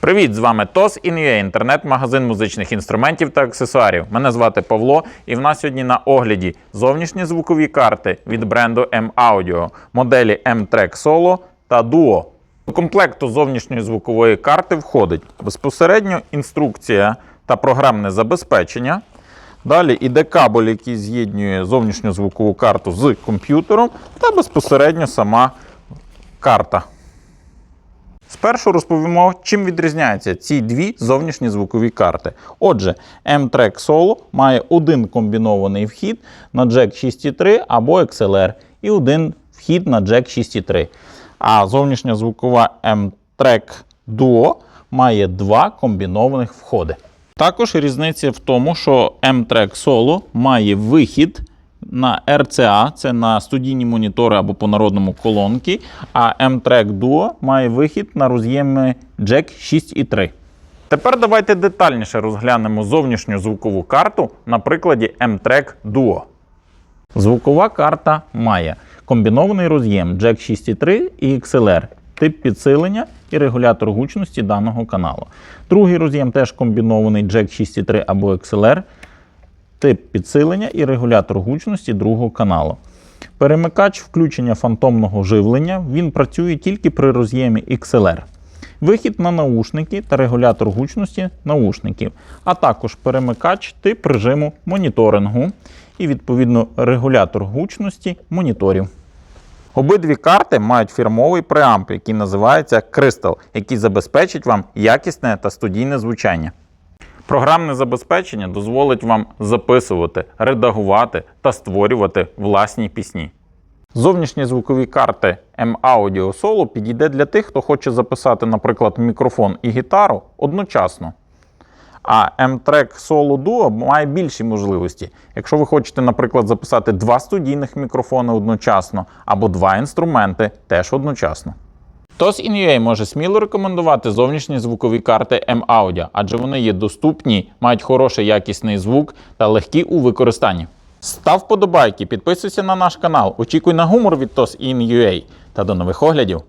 Привіт, з вами TOS In.ua, інтернет-магазин музичних інструментів та аксесуарів. Мене звати Павло, і в нас сьогодні на огляді зовнішні звукові карти від бренду M-Audio, моделі M-Track Solo та Duo. До комплекту зовнішньої звукової карти входить безпосередньо інструкція та програмне забезпечення. Далі іде кабель, який з'єднує зовнішню звукову карту з комп'ютером, та безпосередньо сама карта. Спершу розповімо, чим відрізняються ці дві зовнішні звукові карти. Отже, M-Track Solo має один комбінований вхід на Jack 6.3 або XLR і один вхід на Jack 6.3. А зовнішня звукова M-Track Duo має два комбінованих входи. Також різниця в тому, що M-Track Solo має вихід на RCA, це на студійні монітори або по народному колонки, а M-Track Duo має вихід на роз'єми Jack 6.3. Тепер давайте детальніше розглянемо зовнішню звукову карту на прикладі M-Track Duo. Звукова карта має комбінований роз'єм Jack 6.3 і XLR, тип підсилення і регулятор гучності даного каналу. Другий роз'єм теж комбінований Jack 6.3 або XLR, тип підсилення і регулятор гучності другого каналу. Перемикач включення фантомного живлення він працює тільки при роз'ємі XLR. Вихід на наушники та регулятор гучності наушників, а також перемикач тип режиму моніторингу і, відповідно, регулятор гучності моніторів. Обидві карти мають фірмовий преамп, який називається Crystal, який забезпечить вам якісне та студійне звучання. Програмне забезпечення дозволить вам записувати, редагувати та створювати власні пісні. Зовнішні звукові карти M-Audio Solo підійде для тих, хто хоче записати, наприклад, мікрофон і гітару одночасно. А M-Track Solo Duo має більші можливості. Якщо ви хочете, наприклад, записати два студійних мікрофони одночасно або два інструменти теж одночасно. TOS In.ua може сміло рекомендувати зовнішні звукові карти M-Audio, адже вони є доступні, мають хороший якісний звук та легкі у використанні. Став подобайки, підписуйся на наш канал, очікуй на гумор від TOS In.ua та до нових оглядів!